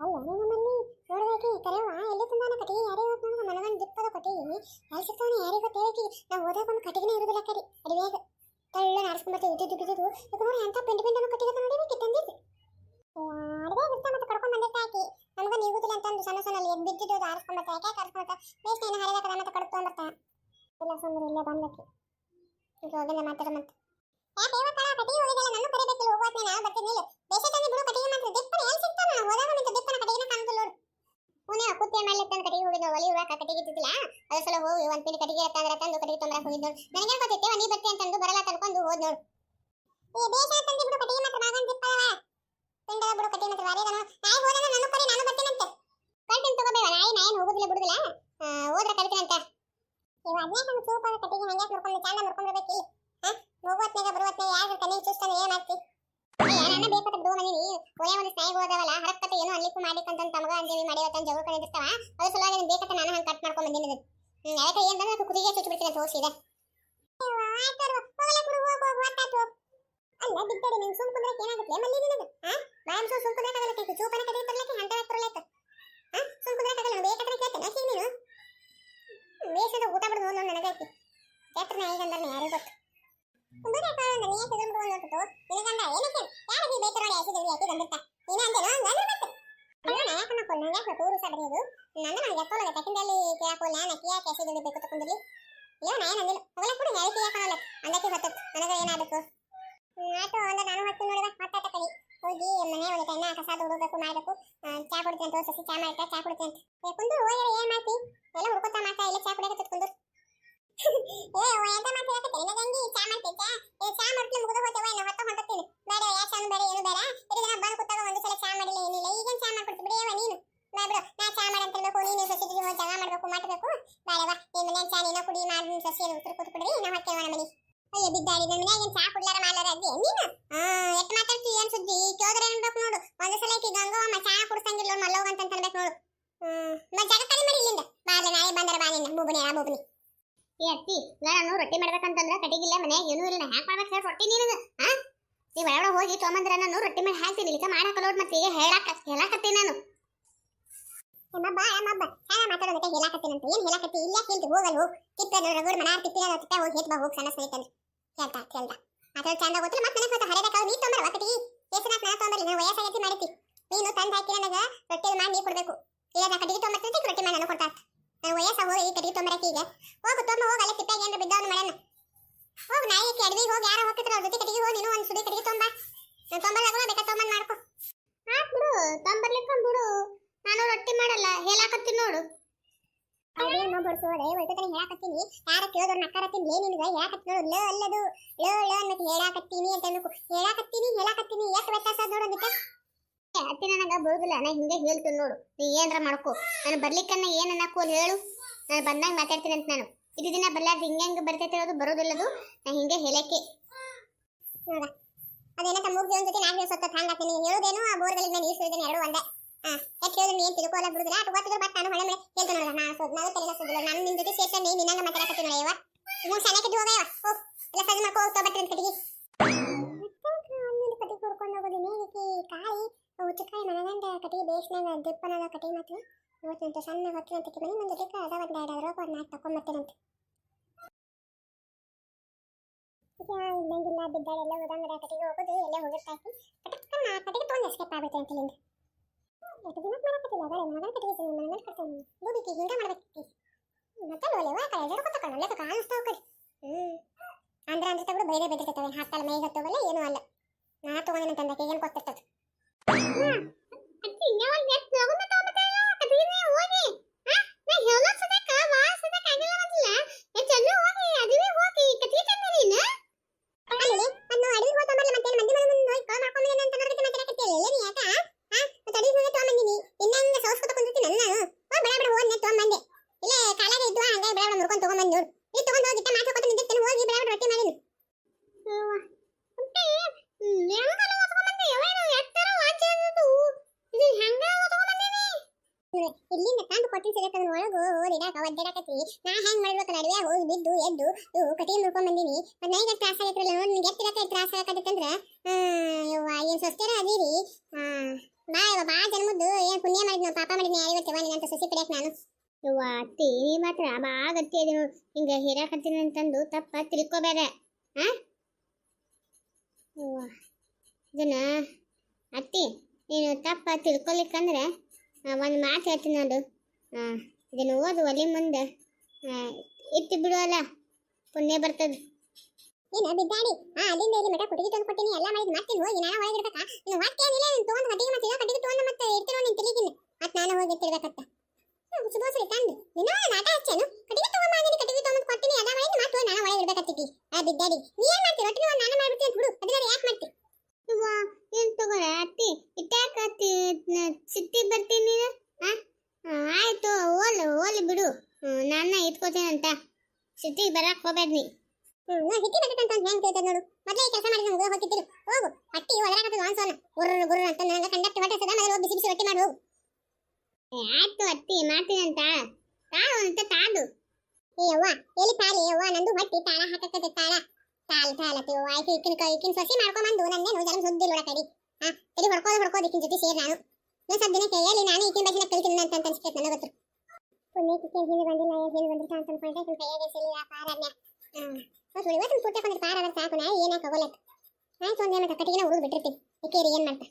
ಅಲ್ಲ ನಮ್ಮಲ್ಲಿ ನೋಡ್ಬೇಕಿ. ಕರೆಯವ ಎಲ್ಲ ತಂದಾನ ಕಟ್ಟಿಗೆ ಯಾರೇ ಇವತ್ತು ನೋಡುವ ನನಗೊಂದು ದಿಪ್ಪದ ಕೊಟ್ಟಿಗೆ ಎಲ್ಲಿ ಸಿಗ್ತಾನೆ ಯಾರಿಗೆ ಗೊತ್ತೇಳಿ ನಾವು ಒಂದು ಕಟ್ಟಿಗೆನೇ ಇರುದಿಲ್ಲ ಕರಿ. ಅಡಿಯಾಗ ತಳ್ಳ ನಾರಿಸ್ಕೊಂಬತ್ತೆ ಇದ್ದಿದ್ದು ಬಿದ್ದಿದ್ದು ಇದು ನೋಡಿ ಅಂತ ಪಿಂಡಿ ಪಿಂಡನ್ನು ಕಟ್ಟಿಗೆ ನೋಡಿ ತಂದಿದ್ದು ಅಡಿಗೆ ಇರ್ತಾ ಮತ್ತೆ ಕರ್ಕೊಂಡು ಬಂದಿರ್ತಾ ಹಾಕಿ ನನಗೂ ನೀಗುದಿಲ್ಲ ಅಂತಂದು ಸಣ್ಣ ಸಣ್ಣ ಅಲ್ಲಿ ಎದ್ದು ಬಿದ್ದಿದ್ದು ಅದು ಆರಿಸ್ಕೊಂಬತ್ತೆ ಯಾಕೆ ಕರ್ಕೊಂಬತ್ತ ಬೇಸ್ ಏನು ಹರಿದ ಕದ ಮತ್ತೆ ಕಡ್ದು ತೊಗೊಂಬರ್ತಾನ ಇಲ್ಲ ಸುಂದರ ಇಲ್ಲೇ ಬಂದಕ್ಕೆ ಈಗ ಹೋಗಿಲ್ಲ ಮತ್ತೆ. ಯಾಕೆ ಇವತ್ತರ ಕಟ್ಟಿಗೆ ಹೋಗಿದ್ದಲ್ಲ ನನ್ನ ಕರಿಬೇಕಿಲ್ಲ ಹೋಗೋತ್ನೇ ನಾನು ಬರ್ತೀನಿ ಇಲ್ಲ ಬೇಸ ತಂದು ಬಿಡು ಕಟ್ಟಿಗೆ ಮಾತ್ರ. ದಿಪ್ಪನ ಎಲ್ಲಿ ಸಿಗ್ತಾನ ನಾನು ಹೋದಾಗ ನಿಂತ ದಿಪ್ಪನ ನೋಡು. ಹೋಗಿದ್ದು ಒಲಿ ಅದ್ರ ಸಲ ಹೋಗಿ ಒಂದ್ ಅಂದ್ರೆ ತಂದು ಹೋಗಿದ್ದು ನನಗೆ ಗೊತ್ತಿತ್ತೆ ನೀ ಬರ್ತಿ ಅಂತಂದು ಬರಲ್ಲ ತನ್ಕೊಂಡು ಹೋದ್ ನೋಡು. ಈ ತಂದಿ ಬಿಡು ಮಾತ್ರ. ಬಾಗನ್ ದಿಪ್ಪವ ಪಿಂಡದ ಬಿಡು ಮಾತ್ರ. ವಾರಿ ನಾನು. ನಾಯಿ ಹೋದಾಗ ನಾನು ಕರಿ ನಾನು ಬರ್ತೀನಂತೆ ಕಳ್ತೀನಿ ತಗೋಬೇಡ. ನಾಯಿ ನಾಯಿ ಹೋಗುದಿಲ್ಲ ಬಿಡುದಿಲ್ಲ. ಆ, ಹೋದ್ರೆ ಕರಿತೀನಂತ ಇವಾಗ ಸೂಪರ್ ಕಟ್ಟಿಗೆ ಹಂಗ್ಯಾಕ್ ಮುರ್ಕೊಂಡು ಚಂದ ನೋಡ್ಕೊಂಡ್ಬಿಡ್ಬೇಕಿಲ್ಲ ಹಾ ಹೋಗೋತ್ನಾಗ ಬರುವತ್ನಾಗ ಯಾರು ಕಣ್ಣಿಗೆ ಚೂಸ್ತಾನೆ ಏನ್ ಮಾಡ್ತಿ ನನ್ನ ಬೇಕಂತ ಬಿಡುವ ಮನಿ ಒಳ್ಳೆ ಒಂದು ಸ್ನೇಹ ಹೋದವಲ್ಲ ಹರಕತೆ ಏನೋ ಅನ್ಲಿಕ್ಕೂ ಮಾಡ್ಲಿಕ್ಕಂತ ತಮಗ ಅಂಜಲಿ ಮಾಡಿವತ್ತ ಜಗಳ ಕಡಿದಿರ್ತಾವ ಅದ್ರ ಸಲುವಾಗಿ ನೀನ್ ಬೇಕಂತ ನಾನು ಹಂಗೆ ಕಟ್ ಮಾಡ್ಕೊಂಡ್ ಬಂದಿನಿ ಅದಕ್ಕೆ ಏನ್ ಬಂದ್ರೆ ಕುದಿಗೆ ಚುಚ್ಚು ಬಿಡ್ತೀನಿ ಅಂತ ತೋರಿಸಿದೆ ಅಲ್ಲ, ಬಿದ್ದಡಿ ನಿಂಗೆ ಸುಮ್ ಕುಂದ್ರೆ ಏನಾಗುತ್ತೆ? ಮಲ್ಲಿ ನಿನಗೆ ಹಾ ಬಾಯಂ ಸುಮ್ ಸುಮ್ ಕುಂದ್ರಕ್ಕಾಗಲ್ಲ ಕೇಕು ಚೂಪನ ಕಡೆ ತರ್ಲಕ್ಕೆ ಹಂತ ಹತ್ರಲಕ್ಕೆ ಹಾ ಸುಮ್ ಕುಂದ್ರಕ್ಕಾಗಲ್ಲ ಬೇಕಾದ್ರೆ ಕೇಳ್ತೇನೆ ಅಕ್ಕಿ ನೀನು ಬೇಸದ ಊಟ ಬಿಡ್ದು ನೋಡು ನನಗಾಕಿ ಕೇಳ್ತಾರೆ ಈಗ ಅಂದ್ರೆ ಯಾರಿಗೂ ಗೊತ್ತು ಕುಂದ್ರೆ ಕಾಳಂದ ನೀ ಯಾಕೆ ಎದುರು ಬಿಡುವ ನೋಡ್ಬಿಟ್ಟು ನಿನಗಂಡ ಏನಕ್ಕೆ ಯಾರಿಗೆ ಬೇಕರ ನೋಡಿ ಯಾಕೆ ಜಲ್ದಿ ಯಾಕೆ ಬಂದಿರ್ತಾ ನೀನು ಅಂದೇನೋ ನಾನು ಮತ್ತೆ ಅಲ್ಲ ನಾ ಯಾಕೆ ಮಕ್ಕಳು ನಂಗೆ ಯಾಕೆ ಟೂರು ಸಹ ಬರೆಯೋದು ನನ್ನ ನನಗೆ ಎಕ್ಕೊಳ್ಳೋದು ತಕ್ಕಿಂದಲ್ಲಿ ಕೇಳಕ್ಕೋಲ್ಲ ಬೇಕು ತಗೊಂಡಿಲ್ಲಿ ಇಲ್ಲ? ನಾ ಏನು ಅಂದಿಲ್ಲ ಹೋಗಲ್ಲ ಕೂಡ ಹೇಳ್ತಿ ಯಾಕಲ್ಲ ಅಂದಕ್ಕೆ ಹೊತ್ತು ನನಗೆ ಏನಾಗಬೇಕು? ಆಯ್ತು, ಒಂದ ನಾನು ಹೊತ್ತು ನೋಡಿದ ಮತ್ತೆ ತಕೊಳ್ಳಿ ಹೋಗಿ ಮನೆ ಒಳಗೆ ಎಣ್ಣೆ ಕಸ ಹುಡುಗಬೇಕು ಮಾಡಬೇಕು. ಚಾ ಕುಡ್ತೀನಿ ಅಂತ ಸಸಿ ಚಾ ಮಾಡ್ತಾ ಚಾ ಕುಡ್ತೀನಿ ಅಂತ. ಹೋಗಿ ಏನ್ ಮಾಡ್ತಿ? ಎಲ್ಲ ಹುಡ್ಕೊತಾ ಮಾಡ್ತಾ ಇಲ್ಲ, ಚಾ ಕುಡಿಯಕ್ಕೆ ಕುಂದ್ರು ಏ ಎಂತ ಮಾತು ಹೇಳಕತ್ತೆ ನಿನಗಂಗಿ ಚಾ ಮಾಡ್ತಿದ್ದ ಏ, ಚಾ ಮಾಡ್ತೀನಿ ಮುಗಿದು ಹೋಗ್ತೇವೆ ಹೊತ್ತ ಹೊಂಟತ್ತೀನಿ ಬೇಡ ಯಾ ಚಾ ಬೇಡ ಏನು ಬೇಡ ಇಡೀ ದಿನ ಬಂದು ಕೂತಾಗ ಒಂದು ಸಲ ಚಾ ಮಾಡಿಲ್ಲ ಏನಿಲ್ಲ ಈಗೇನ್ ಚಾ ಮಾಡ್ಕೊಡ್ತು ಬಿಡಿಯವ ನೀನು ಬಾ ಬಿಡು ನಾ ಚಾ ನೀನು ಜಗ ಮಾಡಬೇಕು ಕುಡಿ, ಮಾಡಿ ಉತ್ತರ ಅಯ್ಯ ಚಾ ನೀನು? ನೋಡು. ಸಲ ಅಂತ ಅನ್ಬೇಕು ನೋಡು. ಮಾಡಿ ಇಲ್ಲಿಂದ. ಬಂದರ, ಬಾ ನಿನ್ನ ಏ, ಅತ್ತಿ ನಾನು ರೊಟ್ಟಿ ಮಾಡ್ಬೇಕಂತಂದ್ರ ಕಟಿಗಿಲ್ಲ ಏನೂ ಇಲ್ಲ ಹ್ಯಾಕ್ ಮಾಡ್ಬೇಕು ಹೇಳಿ, ರೊಟ್ಟಿ ನೀನು ಹೋಗಿ ನಾನು ರೊಟ್ಟಿ ಮಾಡಿ ಹಾಕ್ತೀನಿ ಇಲ್ಲಿಕ ಮಾಡಾಕ ನೋಡ್ ಮತ್ತೆ ಈಗ ಹೇಳಾಕ, ಹೇಳಾಕತ್ತೀನಿ ನಾನು. ಮಬ್ಬ ಮಬ್ಬ ಹ್ಯಾ ಮಾತಾಡೋದಕ್ಕೆ ಹೇಳಾಕತ್ತೀನಂತ ಏನು ಹೇಳಾಕತ್ತಿ? ಇಲ್ಲ ಹೇಳ್ತಿ ಹೋಗಲ್ಲ ಹೋಗ್ ಹೋಗಿ ಬಾ ಹೇಳ್ತಾ ಚಂದ ಮತ್ತೆ ನೀ ವಕತಿ ನಾನು ಮಾಡಿತಿ ನೀನು ತಂದು ರೊಟ್ಟಿ ಮಾಡಿ ನೀ ನಾ ರೊಟ್ಟಿ ಮಾಡಿ ನಾನು ನಾನು ಹೋಗಿ ಈ ಕಟ್ಟಿಗೆ ಈಗ. ಹೋಗು ಹೋಗಿ. ಅಲ್ಲೇ ಹೋಗಿ ನಾಯಿಕ್ಕೆ ಅಡವಿಗೆ ಹೋಗಿ. ಜೊತೆ ನೀನು ಒಂದು ನಾನು ಬೇಕಾ ಬಿಡು. ನಾನು ರೊಟ್ಟಿ ಮಾಡಲ್ಲ ಹೇಳಾಕತ್ತೀನಿ ನೋಡು. ಅದೇನೋ ಒಳ್ಳೆ ಹೇಳಾಕತ್ತೀನಿ. ಯಾರ ಕೇಳಿದ್ರು ನಕ್ಕರತ್ತೀನಿ ಏ ನಿನಗ ಹೇಳಾಕತ್ತೀನಿ ನೋಡು ಲ ಅಲ್ಲದು ಲ ಹೇಳಾಕತ್ತೀನಿ ಅಂತ ಅನ್ಬೇಕು ಹೇಳಾಕತ್ತೀನಿ ಹೇಳಾಕತ್ತೀನಿ ಎಷ್ಟು ವ್ಯತ್ಯಾಸ ಅದ ನೋಡು ಅದಕ್ಕೆ. ಅತ್ತಿ ನನಗ ಬರುದಿಲ್ಲ ನಾ ಹಿಂಗೆ ಹೇಳ್ತೀನಿ ನೋಡು. ನೀ ಏನ್ರ ಮಾಡ್ಕೋ. ನಾನು ಬರ್ಲಿಕ್ಕನ್ನ ಏನ್ ಅನ್ನಕ್ಕೂ ಹೇಳು. ನಾನು ಬಂದಾಗ ಮಾತಾಡ್ತೀನಿ ಅಂತ ನಾನು. ಇದು ದಿನ ಬರ್ಲಾರ್ದು ಹಿಂಗೆ ಹೆಂಗೆ ಬರ್ತೈತೆ ಬರೋದಿಲ್ಲದು ನಾ ಹಿಂಗೆ ಹೇಳಕ್ಕೆ. ನೋಡ ಅದೇನ ತಮ್ಮ ಜೀವನ ಜೊತೆ ನಾಲ್ಕು ದಿವಸ ಹಂಗ ನೀ ಹೇಳೋದೇನು? ಆ ಬೋರ್ಗಳಿಂದ ನೀರು ಸುರಿದೇನೆ? ಎರಡು ಒಂದೇ. ಹಾ ಎಷ್ಟು ತಿಳ್ಕೊಲ್ಲ ಬಿಡುದ್ರ ಬಿಡುದಿಲ್ಲ ಬಟ್ ನಾನು ಹೊಳೆ ಮೇಲೆ ಹೇಳ್ತ ನೋಡ ನಾ ಸೋದ್ ನಾನು ಸುದ್ದಿಲ್ಲ ನಾನು ನಿನ್ ಜೊತೆ ಸೇರ್ಸ ನೀ ನಿನ್ನಂಗ ಮಾತಾಡಕತ್ತೀನಿ ನೋಡ ಇವ ಮೂರು ಸಣ್ಣಕ್ಕೆ ಹೋಗವ ಓ ಎಲ್ಲ ಸಜ್ಜು ಮಾಡ್ಕೋ ಹೋಗ್ತಾ ಬಟ್ಟೆ ಅಂತ ಕಟ್ಟಿಗೆ. ಕಟ್ಟಿಗೆ ಹುಡ್ಕೊಂಡು ಹೋಗೋದು ನೀರಿಗೆ ಕಾಯಿ, ಉಚ್ಚಕಾಯಿ ಮನಗಂಡ ಕಟ್ಟಿಗೆ ಬೇಸ್ನಾಗ ದಿಪ್ಪನಾಗ ಕಟ್ಟಿಗೆ ಮಾತ್ರ ಇವತ್ತಂತ ಸಣ್ಣ ಹೊತ್ತಿನಂತ ಮನೆ ಮುಂದೆ ಬೇಕಾ ಅದ ಒಂದು ಎರಡು ಅದ್ರಾಗ ಒಂದು ನಾಲ್ಕು ತಕೊಂಬರ್ತೇನಂತೆ ಇದ್ದಂಗಿಲ್ಲ ಬಿದ್ದಾಳೆ ಎಲ್ಲ ಉದಂಗಡ ಕಟ್ಟಿಗೆ ಹೋಗೋದು, ಎಲ್ಲ ಹೋಗಿರ್ತಾಕಿ ಪಟಕ್ಕನ ಆ ಕಟ್ಟಿಗೆ ತೊಗೊಂಡು ಎಸ್ಕೇಪ್ ಆಗುತ್ತೆ ಅಂತ ದಿನ ಮಾಡಕತ್ತಿಲ್ಲ ಅದೇ ಮಗನ ಕಟ್ಟಿಗೆ ಕೊಡ್ತೇನೆ ಬೂಬಿಕಿ ಹಿಂಗ ಮಾಡಬೇಕು ಮತ್ತೆ ಲೋಲೆ ವಾ ಕೈ ಜಡ್ಕೊತ ಕಣ್ಣಲ್ಲ ಕಾಣಿಸ್ತಾವ ಕಡೆ ಹ್ಮ್ ಅಂದ್ರೆ ಅಲ್ಲ ಮಂದಿ ಹೋಗಿ ಕಾಲ್ ಮಾಡ್ಕೊಂಡ್ಮೇಲೆ ಅಂತ ಎಲ್ಲ ನೀ ಯಾಕ ಹಾ ಮತ್ತೆ ಅಡಿಗೆ ಹೋಗಿ ತಗೊಂಬಂದಿನಿ ಇನ್ನಂಗ ಸೌಸ್ಕೊತ ಕುಂತಿರ್ತೀನಿ ನನ್ನ ಹೋ ಬೇಡ ಬೇಡ ಹೋಗಿ ತಗೊಂಬಂದೆ ಇಲ್ಲ ಕಾಲಾಗ ಇದ್ವ ಹಂಗೆ ಬೇಡ ಬೇಡ ಮುರ್ಕೊಂಡು ತಗೊಂಬಂದು ನೋಡು ನೀ ತಗೊಂಡು ಹೋಗಿ ಮಾತು ಕೊಟ್ಟು ನಿಂತಿರ್ತೀನಿ ಹೋಗಿ ಬೇಡ ಬೇಡ ರೊಟ್ಟಿ ಮಾಡಿನಿ ಇಲ್ಲಿಂದ ತಂದು ಕೊಟ್ಟಿನ ಸಿಗತ್ತ ಒಳಗು ಓದಿಡಾಕ, ಒದ್ದಾಡಕತ್ತಿ. ನಾ ಹೆಂಗ್ ಮಾಡ್ಬೇಕು ನಡುವೆ? ಹೋಗಿ ಬಿದ್ದು, ಎದ್ದು ಇವು ಕಟಿಗೆ ಮಾಡ್ಕೊಂಡ್ ಬಂದೀನಿ. ಮತ್ತೆ ನನಗೆ ತ್ರಾಸ ಆಗತ್ತಿರಲ್ಲ ನೋಡಿ ನಿಮ್ಗೆ ಎತ್ತಿರಕ ತ್ರಾಸ ಆಗತ್ತಂದ್ರ ಯವ್ವ, ಏನ್ ಸ್ವಸ್ಥರ ಅದೀರಿ? ಹಾ ಬಾ ಯವ್ವ, ಬಾ ಜನ್ಮದ್ದು. ಏನ್ ಪುಣ್ಯ ಮಾಡಿದ್ನೋ ಪಾಪ ಮಾಡಿದ್ನ ಯಾರಿಗೊತ್ತವ ನಿನ್ನಂತ ಸಸಿ ಪಡ್ಯಾಕ ನಾನು. ಯವ್ವ, ಅತ್ತಿ, ನೀ ಮಾತ್ರ ಬಾ ಗಟ್ಟಿ ಅದಿ ನೋಡು. ಹಿಂಗ ಹೀರಾಕತ್ತೀನಿ ಅಂತಂದು ತಪ್ಪ ತಿಳ್ಕೊಬೇಡ. ಆ? ಯವ್ವ, ಇದನ್ನ, ಅತ್ತಿ, ನೀನು ತಪ್ಪ ತಿಳ್ಕೊಲಿಕ್ಕಂದ್ರೆ ಒಂದು ಮಾತು ಹೇಳ್ತೀನಿ ನೋಡು. ಇದನ್ನ ಓದು ಒಲೆ ಮುಂದೆ. ಇಟ್ಟು ಬಿಡುವಲ್ಲ ಪುಣ್ಯ ಬರ್ತದೆ. ಏನು ಬಿದ್ದಾಡಿ. ಆ ಅಲ್ಲಿಂದ ಇಲ್ಲಿ ಮಠ ಕೊಟ್ಟಿಗೆ ತಂದು ಕೊಟ್ಟಿನಿ. ಎಲ್ಲ ಮಾಡಿದ್ ಮತ್ತೆ ಹೋಗಿ ನಾನು ಒಳಗೆ ಇಡ್ಬೇಕಾ? ನೀನು ಮತ್ತೆ ಏನಿಲ್ಲ ನೀನು ತೊಗೊಂಡು ಕಟ್ಟಿಗೆ ಮತ್ತೆ ಕಟ್ಟಿಗೆ ತೊಗೊಂಡು ಮತ್ತೆ ಇಡ್ತಿರೋ ನೀನು ತಿಳಿಗಿಲ್ಲ. ಮತ್ತೆ ನಾನು ಹೋಗಿ ಇರ್ತಿರ್ಬೇಕತ್ತ ಸುಬೋಸರಿ ತಂದು. ನೀನು ನಾಟ ಹಚ್ಚೇನು ಕಟ್ಟಿಗೆ ತಗೊಂಡ್ ಕಟ್ಟಿಗೆ ತೊಗೊಂಡು ಕೊಟ್ಟಿನಿ. ಎಲ್ಲ ಮಾಡಿ ಮತ್ತೆ ನಾನು ಒಳಗೆ ಇರ್ಬೇಕತ್ತಿದ್ದಿ ಆ, ಬಿದ್ದಾಡಿ ಏನ್ ಮಾಡ್ತಿ ಒಟ್ಟಿಗೆ ಒಂದು ನಾನು ಮಾಡ್ಬಿಡ್ತೀನಿ ಅಂತ ಬಿಡು ಅದನ್ನ ಯಾಕೆ ಮಾಡ್ತಿ ಯವ್ವ ಏನು ತಗೋಳ ಅತ್ತಿ ಇಟ್ಟಾಕ ಅತ್ತಿ ಸಿಟ್ಟಿ ಬರ್ತೀನಿ ನೀನು ಆ? ಆ, ಆಯ್ತು ಓಲ್ ಓಲಿ ಬಿಡು ಹ್ಮ್, ನನ್ನ ಇಟ್ಕೋತೀನಂತ ಸಿಟ್ಟಿಗೆ ಬರಕ್ ಹೋಗ್ಬೇಡ ನೀ ನಾ ಹಿಟ್ಟಿ ಬರ್ತಂತ ಅಂತ ಹೆಂಗ್ ತಿಳ್ತದ ನೋಡು. ಮೊದಲೇ ಕೆಲಸ ಮಾಡಿದ್ರೆ ಹೋಗಿ ಹೋಗಿತ್ತಿರು ಹೋಗು. ಹಟ್ಟಿ ಒದರಾಕತ್ತದ ಅನ್ಸೋನ ಗುರ್ರ ಗುರ್ರ ಅಂತ ನಂಗೆ ಕಂಡಕ್ಟ್ ಹೊಟ್ಟೆ ಮೊದಲು ಹೋಗಿ ಬಿಸಿ ಬಿಸಿ ರೊಟ್ಟಿ ಮಾಡಿ ಹೋಗು ಆಯ್ತು ಅತ್ತಿ ಮಾಡ್ತೀನಂತ ತಾಳು ಅಂತ ತಾದು ಏ ಯವ್ವ ಎಲ್ಲಿ ತಾಳಿ ಯವ್ವ? ನಂದು ಹೊಟ್ಟಿ ತಾಳ ಹಾಕಕ್ಕದ ತಾಳ. ತಾಳ ತಾಳ ಯವ್ವ. ಆಯ್ತು ಇಕ್ಕಿನ ಇಕ್ಕಿನ ಸೊಸಿ ಮಾಡ್ಕೊಂಬಂದು. ನನ್ನೇನು ಜನ ಸುದ್ದಿ ಒಳ ಕಡಿ ಹಾ ಎಲ್ಲಿ ಹೊಡ್ಕೋದು ಹೊಡ್ಕೋದು ಇಕ್ಕಿನ ಜೊತೆ ಸೇರಿ ನಾನು. ನಾನು ಸದ್ದಿನ ಕೇಳಿ ನಾನು ಇಕ್ಕಿನ ಬಗ್ಗೆ ಕಲಿತೀನಿ ಅಂತ ಅಂತ ಅನ್ಸ್ತೈತೆ ನನಗೆ ಗೊತ್ತು ಪುಣ್ಯ ಕಿಕ್ಕಿನ ಹಿಂದೆ ಬಂದಿಲ್ಲ ಹಿಂದೆ ಬಂದಿರ್ತ ಅಂತ ಅನ್ಕೊಂಡೆ ಇಕ್ಕಿನ ಕೈಯಾಗೆ ಸಿಲಿಲ್ಲ ಪಾರನ್ಯ ಹ್ಞೂ ಇವತ್ತು ಪೂರ್ತಿ ಬಂದ್ರೆ ಪಾರ ಅದ್ರ ಸಾಕು ನಾ ಏನಾಕ ಹೋಗಲಕ್ಕ ಆಯ್ತು ಒಂದೇನ ಕಟ್ಟಿಗೆನ ಉಳಿದು ಬಿಟ್ಟಿರ್ತೀನಿ ಇಕ್ಕೇರಿ ಏನು ಮಾಡ್ತಾ